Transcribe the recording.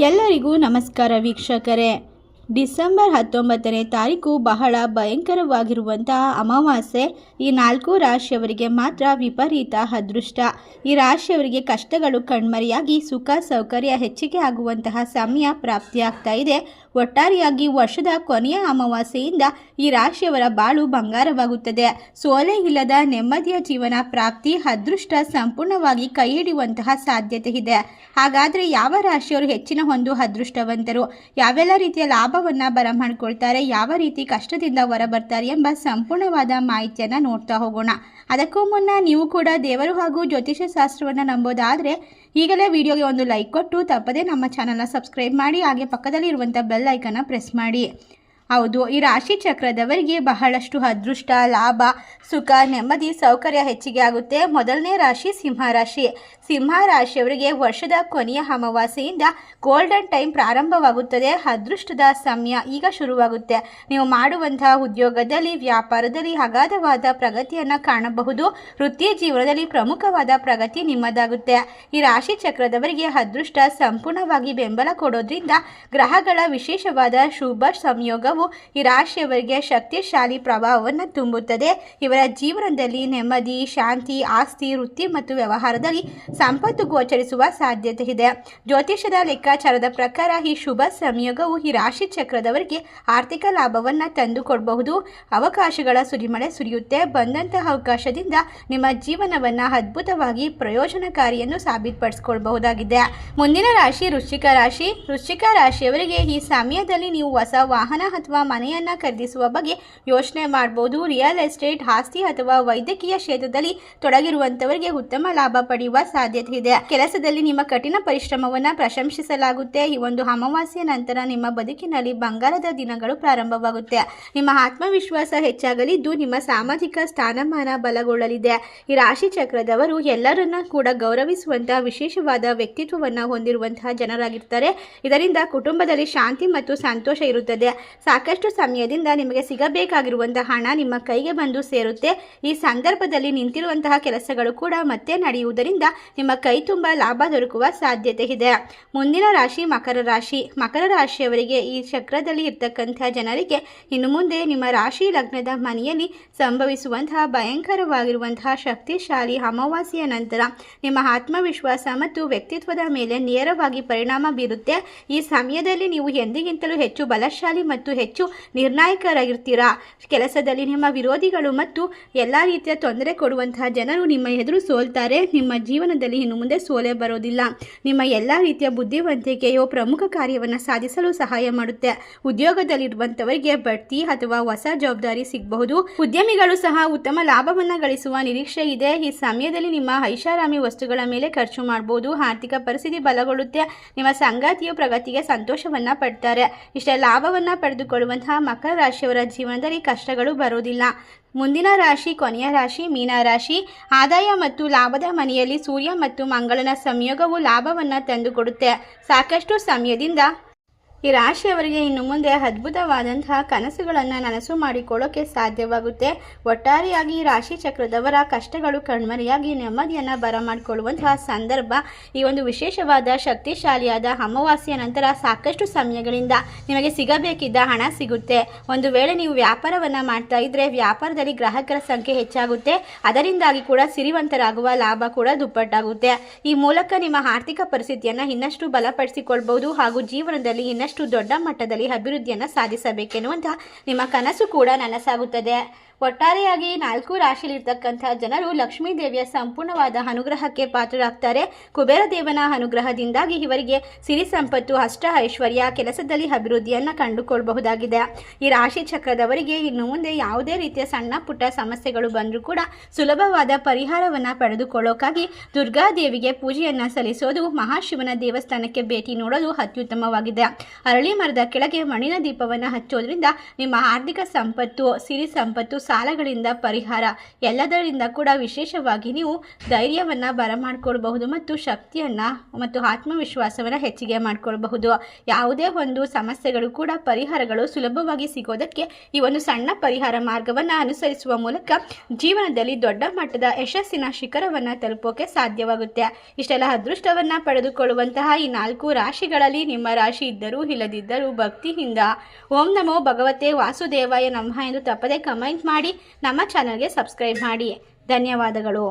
ಎಲ್ಲರಿಗೂ ನಮಸ್ಕಾರ ವೀಕ್ಷಕರೇ. ಡಿಸೆಂಬರ್ ಹತ್ತೊಂಬತ್ತನೇ ತಾರೀಕು ಬಹಳ ಭಯಂಕರವಾಗಿರುವಂತಹ ಅಮಾವಾಸ್ಯೆ ಈ ನಾಲ್ಕು ರಾಶಿಯವರಿಗೆ ಮಾತ್ರ ವಿಪರೀತ ಅದೃಷ್ಟ. ಈ ರಾಶಿಯವರಿಗೆ ಕಷ್ಟಗಳು ಕಣ್ಮರೆಯಾಗಿ ಸುಖ ಸೌಕರ್ಯ ಹೆಚ್ಚಿಗೆ ಆಗುವಂತಹ ಸಮಯ ಪ್ರಾಪ್ತಿಯಾಗ್ತಾ ಇದೆ. ಒಟ್ಟಾರೆಯಾಗಿ ವರ್ಷದ ಕೊನೆಯ ಅಮಾವಾಸ್ಯೆಯಿಂದ ಈ ರಾಶಿಯವರ ಬಾಳು ಬಂಗಾರವಾಗುತ್ತದೆ. ಸೋಲೆ ಇಲ್ಲದ ನೆಮ್ಮದಿಯ ಜೀವನ ಪ್ರಾಪ್ತಿ ಅದೃಷ್ಟ ಸಂಪೂರ್ಣವಾಗಿ ಕೈ ಹಿಡಿಯುವಂತಹ ಸಾಧ್ಯತೆ ಇದೆ. ಹಾಗಾದರೆ ಯಾವ ರಾಶಿಯವರು ಹೆಚ್ಚಿನ ಒಂದು ಅದೃಷ್ಟವಂತರು? ಯಾವೆಲ್ಲ ರೀತಿಯ ಲಾಭವನ್ನು ಬರಮಾಡ್ಕೊಳ್ತಾರೆ? ಯಾವ ರೀತಿ ಕಷ್ಟದಿಂದ ಹೊರಬರ್ತಾರೆ ಎಂಬ ಸಂಪೂರ್ಣವಾದ ಮಾಹಿತಿಯನ್ನು ನೋಡ್ತಾ ಹೋಗೋಣ. ಅದಕ್ಕೂ ಮುನ್ನ ನೀವು ಕೂಡ ದೇವರು ಹಾಗೂ ಜ್ಯೋತಿಷ ಶಾಸ್ತ್ರವನ್ನು ನಂಬೋದಾದರೆ ಈಗಲೇ ವಿಡಿಯೋಗೆ ಒಂದು ಲೈಕ್ ಕೊಟ್ಟು ತಪ್ಪದೇ ನಮ್ಮ ಚಾನಲ್ನ ಸಬ್ಸ್ಕ್ರೈಬ್ ಮಾಡಿ ಹಾಗೆ ಪಕ್ಕದಲ್ಲಿ ಇರುವಂಥ ಬೆಲ್ ಐಕನ್ನ ಪ್ರೆಸ್ ಮಾಡಿ. ಹೌದು, ಈ ರಾಶಿ ಚಕ್ರದವರಿಗೆ ಬಹಳಷ್ಟು ಅದೃಷ್ಟ, ಲಾಭ, ಸುಖ, ನೆಮ್ಮದಿ, ಸೌಕರ್ಯ ಹೆಚ್ಚಿಗೆ ಆಗುತ್ತೆ. ಮೊದಲನೇ ರಾಶಿ ಸಿಂಹ ರಾಶಿ. ಸಿಂಹ ರಾಶಿಯವರಿಗೆ ವರ್ಷದ ಕೊನೆಯ ಅಮಾವಾಸ್ಯೆಯಿಂದ ಗೋಲ್ಡನ್ ಟೈಮ್ ಪ್ರಾರಂಭವಾಗುತ್ತದೆ. ಅದೃಷ್ಟದ ಸಮಯ ಈಗ ಶುರುವಾಗುತ್ತೆ. ನೀವು ಮಾಡುವಂತಹ ಉದ್ಯೋಗದಲ್ಲಿ, ವ್ಯಾಪಾರದಲ್ಲಿ ಅಗಾಧವಾದ ಪ್ರಗತಿಯನ್ನು ಕಾಣಬಹುದು. ವೃತ್ತಿ ಜೀವನದಲ್ಲಿ ಪ್ರಮುಖವಾದ ಪ್ರಗತಿ ನಿಮ್ಮದಾಗುತ್ತೆ. ಈ ರಾಶಿ ಚಕ್ರದವರಿಗೆ ಅದೃಷ್ಟ ಸಂಪೂರ್ಣವಾಗಿ ಬೆಂಬಲ ಕೊಡೋದ್ರಿಂದ ಗ್ರಹಗಳ ವಿಶೇಷವಾದ ಶುಭ ಸಂಯೋಗವು ಈ ರಾಶಿಯವರಿಗೆ ಶಕ್ತಿಶಾಲಿ ಪ್ರಭಾವವನ್ನು ತುಂಬುತ್ತದೆ. ಇವರ ಜೀವನದಲ್ಲಿ ನೆಮ್ಮದಿ, ಶಾಂತಿ, ಆಸ್ತಿ, ವೃತ್ತಿ ಮತ್ತು ವ್ಯವಹಾರದಲ್ಲಿ ಸಂಪತ್ತು ಗೋಚರಿಸುವ ಸಾಧ್ಯತೆ ಇದೆ. ಜ್ಯೋತಿಷ್ಯದ ಲೆಕ್ಕಾಚಾರದ ಪ್ರಕಾರ ಈ ಶುಭ ಸಂಯೋಗವು ಈ ರಾಶಿ ಚಕ್ರದವರಿಗೆ ಆರ್ಥಿಕ ಲಾಭವನ್ನು ತಂದುಕೊಡಬಹುದು. ಅವಕಾಶಗಳ ಸುರಿಮಳೆ ಸುರಿಯುತ್ತೆ. ಬಂದಂತಹ ಅವಕಾಶದಿಂದ ನಿಮ್ಮ ಜೀವನವನ್ನು ಅದ್ಭುತವಾಗಿ ಪ್ರಯೋಜನಕಾರಿಯನ್ನು ಸಾಬೀತುಪಡಿಸಿಕೊಳ್ಬಹುದಾಗಿದೆ. ಮುಂದಿನ ರಾಶಿ ವೃಶ್ಚಿಕ ರಾಶಿ. ವೃಶ್ಚಿಕ ರಾಶಿಯವರಿಗೆ ಈ ಸಮಯದಲ್ಲಿ ನೀವು ಹೊಸ ವಾಹನ ಅಥವಾ ಮನೆಯನ್ನು ಖರೀದಿಸುವ ಬಗ್ಗೆ ಯೋಚನೆ ಮಾಡಬಹುದು ರಿಯಲ್ ಎಸ್ಟೇಟ್ ಆಸ್ತಿ ಅಥವಾ ವೈದ್ಯಕೀಯ ಕ್ಷೇತ್ರದಲ್ಲಿ ತೊಡಗಿರುವಂತವರಿಗೆ ಉತ್ತಮ ಲಾಭ ಪಡೆಯುವ ಸಾಧ್ಯತೆ ಇದೆ. ಕೆಲಸದಲ್ಲಿ ನಿಮ್ಮ ಕಠಿಣ ಪರಿಶ್ರಮವನ್ನು ಪ್ರಶಂಸಿಸಲಾಗುತ್ತೆ. ಈ ಒಂದು ಅಮಾವಾಸ್ಯ ನಂತರ ನಿಮ್ಮ ಬದುಕಿನಲ್ಲಿ ಬಂಗಾರದ ದಿನಗಳು ಪ್ರಾರಂಭವಾಗುತ್ತೆ. ನಿಮ್ಮ ಆತ್ಮವಿಶ್ವಾಸ ಹೆಚ್ಚಾಗಲಿದ್ದು ನಿಮ್ಮ ಸಾಮಾಜಿಕ ಸ್ಥಾನಮಾನ ಬಲಗೊಳ್ಳಲಿದೆ. ಈ ರಾಶಿ ಚಕ್ರದವರು ಎಲ್ಲರನ್ನ ಕೂಡ ಗೌರವಿಸುವಂತಹ ವಿಶೇಷವಾದ ವ್ಯಕ್ತಿತ್ವವನ್ನು ಹೊಂದಿರುವಂತಹ ಜನರಾಗಿರ್ತಾರೆ. ಇದರಿಂದ ಕುಟುಂಬದಲ್ಲಿ ಶಾಂತಿ ಮತ್ತು ಸಂತೋಷ ಇರುತ್ತದೆ. ಸಾಕಷ್ಟು ಸಮಯದಿಂದ ನಿಮಗೆ ಸಿಗಬೇಕಾಗಿರುವಂತಹ ಹಣ ನಿಮ್ಮ ಕೈಗೆ ಬಂದು ಸೇರುತ್ತೆ. ಈ ಸಂದರ್ಭದಲ್ಲಿ ನಿಂತಿರುವಂತಹ ಕೆಲಸಗಳು ಕೂಡ ಮತ್ತೆ ನಡೆಯುವುದರಿಂದ ನಿಮ್ಮ ಕೈ ತುಂಬ ಲಾಭ ದೊರಕುವ ಸಾಧ್ಯತೆ ಇದೆ. ಮುಂದಿನ ರಾಶಿ ಮಕರ ರಾಶಿ. ಮಕರ ರಾಶಿಯವರಿಗೆ ಈ ಚಕ್ರದಲ್ಲಿ ಇರ್ತಕ್ಕಂತಹ ಜನರಿಗೆ ಇನ್ನು ಮುಂದೆ ನಿಮ್ಮ ರಾಶಿ ಲಗ್ನದ ಮನೆಯಲ್ಲಿ ಸಂಭವಿಸುವಂತಹ ಭಯಂಕರವಾಗಿರುವಂತಹ ಶಕ್ತಿಶಾಲಿ ಅಮಾವಾಸ್ಯೆಯ ನಂತರ ನಿಮ್ಮ ಆತ್ಮವಿಶ್ವಾಸ ಮತ್ತು ವ್ಯಕ್ತಿತ್ವದ ಮೇಲೆ ನೇರವಾಗಿ ಪರಿಣಾಮ ಬೀರುತ್ತೆ. ಈ ಸಮಯದಲ್ಲಿ ನೀವು ಎಂದಿಗಿಂತಲೂ ಹೆಚ್ಚು ಬಲಶಾಲಿ ಮತ್ತು ಹೆಚ್ಚು ನಿರ್ಣಾಯಕರಾಗಿರ್ತೀರಾ? ಕೆಲಸದಲ್ಲಿ ನಿಮ್ಮ ವಿರೋಧಿಗಳು ಮತ್ತು ಎಲ್ಲ ರೀತಿಯ ತೊಂದರೆ ಕೊಡುವಂತಹ ಜನರು ನಿಮ್ಮ ಎದುರು ಸೋಲ್ತಾರೆ. ನಿಮ್ಮ ಜೀವನದಲ್ಲಿ ಇನ್ನು ಮುಂದೆ ಸೋಲೆ ಬರೋದಿಲ್ಲ. ನಿಮ್ಮ ಎಲ್ಲ ರೀತಿಯ ಬುದ್ಧಿವಂತಿಕೆಯು ಪ್ರಮುಖ ಕಾರ್ಯವನ್ನು ಸಾಧಿಸಲು ಸಹಾಯ ಮಾಡುತ್ತೆ. ಉದ್ಯೋಗದಲ್ಲಿರುವಂತವರಿಗೆ ಬಡ್ತಿ ಅಥವಾ ಹೊಸ ಜವಾಬ್ದಾರಿ ಸಿಗಬಹುದು. ಉದ್ಯಮಿಗಳು ಸಹ ಉತ್ತಮ ಲಾಭವನ್ನು ಗಳಿಸುವ ನಿರೀಕ್ಷೆ ಇದೆ. ಈ ಸಮಯದಲ್ಲಿ ನಿಮ್ಮ ಐಷಾರಾಮಿ ವಸ್ತುಗಳ ಮೇಲೆ ಖರ್ಚು ಮಾಡಬಹುದು ಆರ್ಥಿಕ ಪರಿಸ್ಥಿತಿ ಬಲಗೊಳ್ಳುತ್ತೆ. ನಿಮ್ಮ ಸಂಗಾತಿಯು ಪ್ರಗತಿಗೆ ಸಂತೋಷವನ್ನ ಪಡ್ತಾರೆ. ಇಷ್ಟೇ ಲಾಭವನ್ನ ಪಡೆದುಕೊಳ್ಳುವಂತಹ ಮಕರ ರಾಶಿಯವರ ಜೀವನದಲ್ಲಿ ಕಷ್ಟಗಳು ಬರೋದಿಲ್ಲ ಮುಂದಿನ ರಾಶಿ, ಕೊನೆಯ ರಾಶಿ, ಮೀನ ರಾಶಿ. ಆದಾಯ ಮತ್ತು ಲಾಭದ ಮನೆಯಲ್ಲಿ ಸೂರ್ಯ ಮತ್ತು ಮಂಗಳನ ಸಂಯೋಗವು ಲಾಭವನ್ನು ತಂದುಕೊಡುತ್ತೆ. ಸಾಕಷ್ಟು ಸಮಯದಿಂದ ಈ ರಾಶಿಯವರಿಗೆ ಇನ್ನು ಮುಂದೆ ಅದ್ಭುತವಾದಂತಹ ಕನಸುಗಳನ್ನು ನನಸು ಮಾಡಿಕೊಳ್ಳೋಕೆ ಸಾಧ್ಯವಾಗುತ್ತೆ. ಒಟ್ಟಾರೆಯಾಗಿ ರಾಶಿ ಚಕ್ರದವರ ಕಷ್ಟಗಳು ಕಣ್ಮರೆಯಾಗಿ ನೆಮ್ಮದಿಯನ್ನು ಬರಮಾಡಿಕೊಳ್ಳುವಂತಹ ಸಂದರ್ಭ, ಈ ಒಂದು ವಿಶೇಷವಾದ ಶಕ್ತಿಶಾಲಿಯಾದ ಅಮಾವಾಸ್ಯ ನಂತರ ಸಾಕಷ್ಟು ಸಮಯಗಳಿಂದ ನಿಮಗೆ ಸಿಗಬೇಕಿದ್ದ ಹಣ ಸಿಗುತ್ತೆ. ಒಂದು ವೇಳೆ ನೀವು ವ್ಯಾಪಾರವನ್ನು ಮಾಡ್ತಾ ಇದ್ದರೆ ವ್ಯಾಪಾರದಲ್ಲಿ ಗ್ರಾಹಕರ ಸಂಖ್ಯೆ ಹೆಚ್ಚಾಗುತ್ತೆ. ಅದರಿಂದಾಗಿ ಕೂಡ ಸಿರಿವಂತರಾಗುವ ಲಾಭ ಕೂಡ ದುಪ್ಪಟ್ಟಾಗುತ್ತೆ. ಈ ಮೂಲಕ ನಿಮ್ಮ ಆರ್ಥಿಕ ಪರಿಸ್ಥಿತಿಯನ್ನು ಇನ್ನಷ್ಟು ಬಲಪಡಿಸಿಕೊಳ್ಬಹುದು ಹಾಗೂ ಜೀವನದಲ್ಲಿ ಇನ್ನಷ್ಟು ದೊಡ್ಡ ಮಟ್ಟದಲ್ಲಿ ಅಭಿವೃದ್ಧಿಯನ್ನು ಸಾಧಿಸಬೇಕೆನ್ನುವಂತಹ ನಿಮ್ಮ ಕನಸು ಕೂಡ ನನಸಾಗುತ್ತದೆ ಒಟ್ಟಾರೆಯಾಗಿ ನಾಲ್ಕು ರಾಶಿಯಲ್ಲಿರ್ತಕ್ಕಂಥ ಜನರು ಲಕ್ಷ್ಮೀ ದೇವಿಯ ಸಂಪೂರ್ಣವಾದ ಅನುಗ್ರಹಕ್ಕೆ ಪಾತ್ರರಾಗ್ತಾರೆ. ಕುಬೇರ ದೇವನ ಅನುಗ್ರಹದಿಂದಾಗಿ ಇವರಿಗೆ ಸಿರಿ ಸಂಪತ್ತು, ಅಷ್ಟ ಐಶ್ವರ್ಯ, ಕೆಲಸದಲ್ಲಿ ಅಭಿವೃದ್ಧಿಯನ್ನು ಕಂಡುಕೊಳ್ಳಬಹುದಾಗಿದೆ ಈ ರಾಶಿ ಚಕ್ರದವರಿಗೆ ಇನ್ನು ಮುಂದೆ ಯಾವುದೇ ರೀತಿಯ ಸಣ್ಣ ಪುಟ್ಟ ಸಮಸ್ಯೆಗಳು ಬಂದರೂ ಕೂಡ ಸುಲಭವಾದ ಪರಿಹಾರವನ್ನು ಪಡೆದುಕೊಳ್ಳೋಕ್ಕಾಗಿ ದುರ್ಗಾದೇವಿಗೆ ಪೂಜೆಯನ್ನು ಸಲ್ಲಿಸೋದು, ಮಹಾಶಿವನ ದೇವಸ್ಥಾನಕ್ಕೆ ಭೇಟಿ ನೋಡೋದು ಅತ್ಯುತ್ತಮವಾಗಿದೆ. ಅರಳಿ ಮರದ ಕೆಳಗೆ ಮಣ್ಣಿನ ದೀಪವನ್ನು ಹಚ್ಚೋದ್ರಿಂದ ನಿಮ್ಮ ಆರ್ಥಿಕ ಸಂಪತ್ತು, ಸಿರಿ ಸಂಪತ್ತು ಸಾಲಗಳಿಂದ ಪರಿಹಾರ. ಎಲ್ಲದರಿಂದ ಕೂಡ ವಿಶೇಷವಾಗಿ ನೀವು ಧೈರ್ಯವನ್ನು ಬರಮಾಡ್ಕೊಳ್ಬಹುದು ಮತ್ತು ಶಕ್ತಿಯನ್ನು ಮತ್ತು ಆತ್ಮವಿಶ್ವಾಸವನ್ನು ಹೆಚ್ಚಿಗೆ ಮಾಡಿಕೊಳ್ಬಹುದು. ಯಾವುದೇ ಒಂದು ಸಮಸ್ಯೆಗಳು ಕೂಡ ಪರಿಹಾರಗಳು ಸುಲಭವಾಗಿ ಸಿಗೋದಕ್ಕೆ ಈ ಒಂದು ಸಣ್ಣ ಪರಿಹಾರ ಮಾರ್ಗವನ್ನು ಅನುಸರಿಸುವ ಮೂಲಕ ಜೀವನದಲ್ಲಿ ದೊಡ್ಡ ಮಟ್ಟದ ಯಶಸ್ಸಿನ ಶಿಖರವನ್ನು ತಲುಪೋಕೆ ಸಾಧ್ಯವಾಗುತ್ತೆ. ಇಷ್ಟೆಲ್ಲ ಅದೃಷ್ಟವನ್ನು ಪಡೆದುಕೊಳ್ಳುವಂತಹ ಈ ನಾಲ್ಕು ರಾಶಿಗಳಲ್ಲಿ ನಿಮ್ಮ ರಾಶಿ ಇದ್ದರೂ ಇಲ್ಲದಿದ್ದರೂ ಭಕ್ತಿಯಿಂದ ಓಂ ನಮೋ ಭಗವತೆ ವಾಸುದೇವಾಯ ನಮಃ ಎಂದು ತಪ್ಪದೆ ಕಮೆಂಟ್ ಮಾಡಿ ನಮ್ಮ ಚಾನಲ್ಗೆ ಸಬ್ಸ್ಕ್ರೈಬ್ ಮಾಡಿ. ಧನ್ಯವಾದಗಳು.